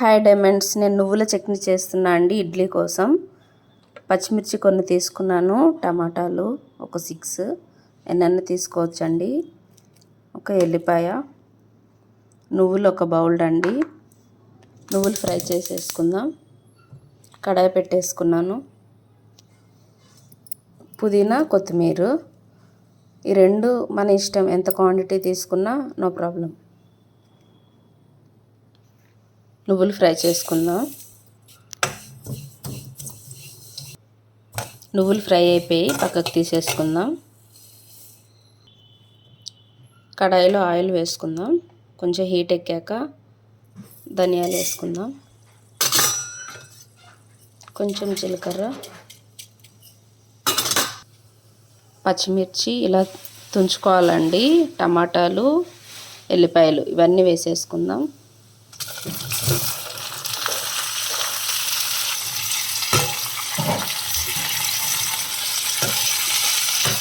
Hi diamonds నేను నువ్వుల చట్నీ చేస్తున్నా అండి ఇడ్లీ కోసం. పచ్చిమిర్చి కొన్ని తీసుకున్నాను టమాటాలు ఒక సిక్స్ ఎన్నెన్న తీసుకోవచ్చండి. ఒక ఎల్లిపాయ నువ్వులు ఒక బౌల్ అండి. నువ్వులు ఫ్రై చేసేసుకుందాం. కడాయి పెట్టేసుకున్నాను. పుదీనా కొత్తిమీర ఈ రెండు మన ఇష్టం ఎంత క్వాంటిటీ తీసుకున్నా నో ప్రాబ్లం. నువ్వులు ఫ్రై చేసుకుందాం. నువ్వులు ఫ్రై అయిపోయి పక్కకు తీసేసుకుందాం. కడాయిలో ఆయిల్ వేసుకుందాం. కొంచెం హీట్ ఎక్కాక ధనియాలు వేసుకుందాం. కొంచెం జీలకర్ర పచ్చిమిర్చి ఇలా తుంచుకోవాలండి. టమాటాలు ఎల్లిపాయలు ఇవన్నీ వేసేసుకుందాం.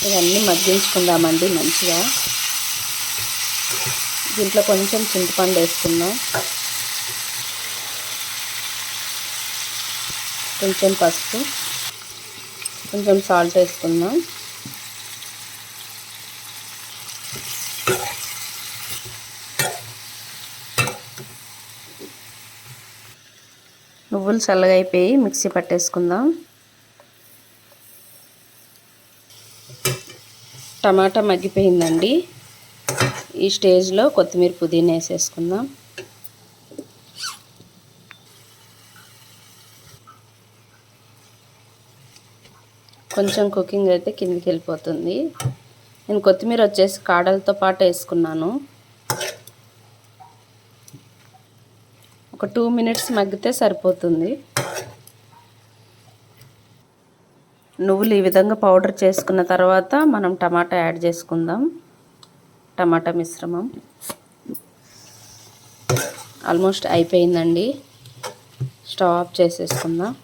ఇవన్నీ మగ్గించుకుందామండి మంచిగా. దీంట్లో కొంచెం చింతపండు వేసుకుందాం. కొంచెం పసుపు. కొంచెం సాల్ట్ వేసుకుందాం. నువ్వులు చల్లగా అయిపోయి మిక్సీ పట్టేసుకుందాం. టమాటా మగ్గిపోయిందండి. ఈ స్టేజ్లో కొత్తిమీర పుదీనా వేసేసుకుందాం. కొంచెం కుకింగ్ అయితే కిందికి వెళ్ళిపోతుంది. నేను కొత్తిమీర వచ్చేసి కాడలతో పాటు వేసుకున్నాను. ఒక టూ మినిట్స్ మగ్గితే సరిపోతుంది. నువ్వులు ఈ విధంగా పౌడర్ చేసుకున్న తర్వాత మనం టమాటా యాడ్ చేసుకుందాం. టమాటా మిశ్రమం. ఆల్మోస్ట్ అయిపోయిందండి. స్టవ్ ఆఫ్ చేసేసుకుందాం.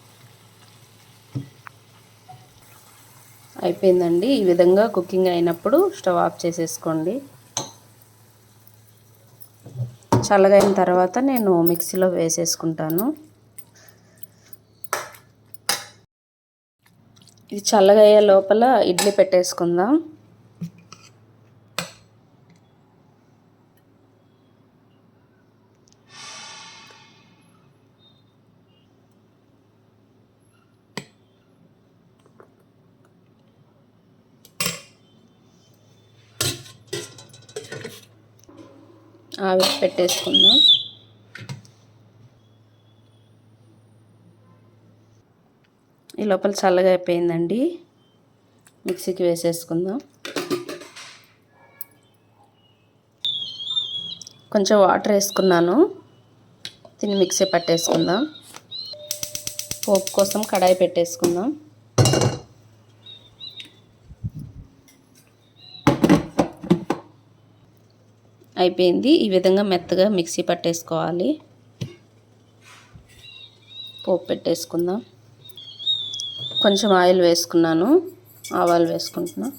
అయిపోయిందండి. ఈ విధంగా కుకింగ్ అయినప్పుడు స్టవ్ ఆఫ్ చేసేసుకోండి. చల్లగా అయిన తర్వాత నేను మిక్సీలో వేసేసుకుంటాను. ఇది చల్లగా అయ్యే లోపల ఇడ్లీ పెట్టేసుకుందాం. ఆవిరి పెట్టేసుకుందాం. ఈ లోపల చల్లగా అయిపోయిందండి. మిక్సీకి వేసేసుకుందాం. కొంచెం వాటర్ వేసుకున్నాను. దీన్ని మిక్సీ పట్టేసుకుందాం. పోపు కోసం కడాయి పెట్టేసుకుందాం. అయిపోయింది. ఈ విధంగా మెత్తగా మిక్సీ పట్టేసుకోవాలి. పోపు పెట్టేసుకుందాం. కొంచెం ఆయిల్ వేసుకున్నాను. ఆవాలు వేసుకుంటున్నా.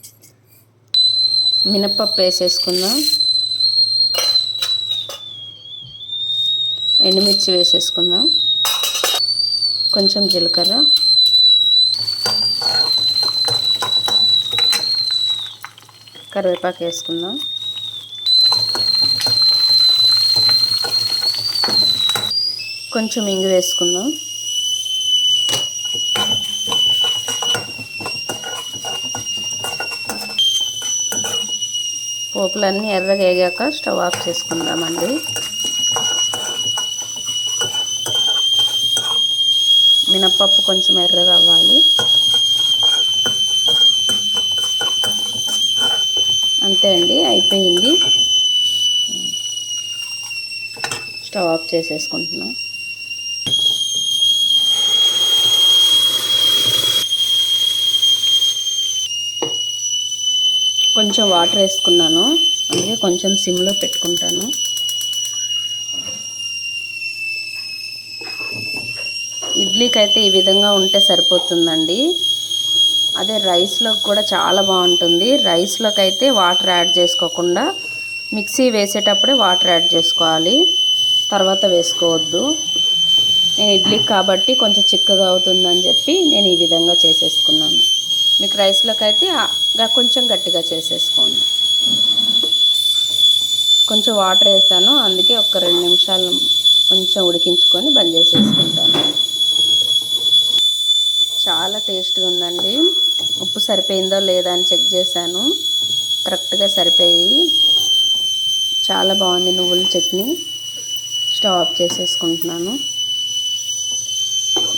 మినప్పప్పు వేసేసుకుందాం. ఎండుమిర్చి వేసేసుకుందాం. కొంచెం జీలకర్ర. కరివేపాకు వేసుకుందాం. కొంచెం ఇంగు వేసుకుందాం. పోపులన్నీ ఎర్రగా వేగాక స్టవ్ ఆఫ్ చేసుకుందామండి. మినప్పప్పు కొంచెం ఎర్రగా అవ్వాలి. అంతే అండి అయిపోయింది. స్టవ్ ఆఫ్ చేసేసుకుంటున్నాం. కొంచెం వాటర్ వేసుకున్నాను. అందుకే కొంచెం సిమ్లో పెట్టుకుంటాను. ఇడ్లీకి అయితే ఈ విధంగా ఉంటే సరిపోతుందండి. అదే రైస్లోకి కూడా చాలా బాగుంటుంది. రైస్లోకి అయితే వాటర్ యాడ్ చేసుకోకుండా మిక్సీ వేసేటప్పుడే వాటర్ యాడ్ చేసుకోవాలి. తర్వాత వేసుకోవద్దు. నేను ఇడ్లీకి కాబట్టి కొంచెం చిక్కగా అవుతుందని చెప్పి నేను ఈ విధంగా చేసేసుకున్నాను. మీకు రైస్లోకి అయితే కొంచెం గట్టిగా చేసేసుకోండి. కొంచెం వాటర్ వేసాను అందుకే ఒక రెండు నిమిషాలు కొంచెం ఉడికించుకొని బంద్ చేసేసుకుంటాను. చాలా టేస్ట్గా ఉందండి. ఉప్పు సరిపోయిందో లేదా అని చెక్ చేశాను. కరెక్ట్గా సరిపోయి చాలా బాగుంది నువ్వుల చట్నీ. స్టవ్ ఆఫ్ చేసేసుకుంటున్నాను.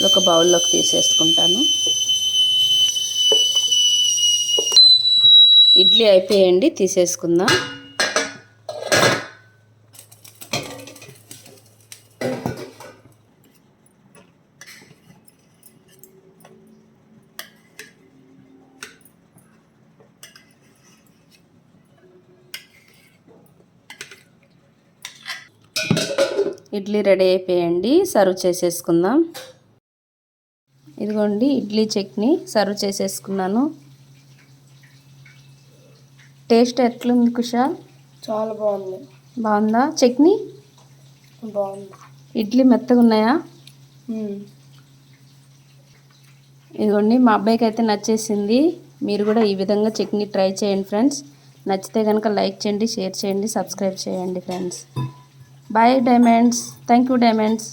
ఒక బౌల్లోకి తీసేసుకుంటాను. ఇడ్లీ అయిపోయండి తీసేసుకుందాం. ఇడ్లీ రెడీ అయిపోయండి సర్వ్ చేసేసుకుందాం. ఇదిగోండి ఇడ్లీ చట్నీ సర్వ్ చేసేసుకున్నాను. టేస్ట్ ఎట్లుంది కుషాల్? చాలా బాగుంది. బాగుందా? చట్నీ? బాగుంది. ఇడ్లీ మెత్తగా ఉన్నాయా? ఇదిగోండి మా అబ్బాయికి అయితే నచ్చేసింది. మీరు కూడా ఈ విధంగా చట్నీ ట్రై చేయండి ఫ్రెండ్స్. నచ్చితే కనుక లైక్ చేయండి షేర్ చేయండి సబ్స్క్రైబ్ చేయండి friends. Bye diamonds. Thank you diamonds.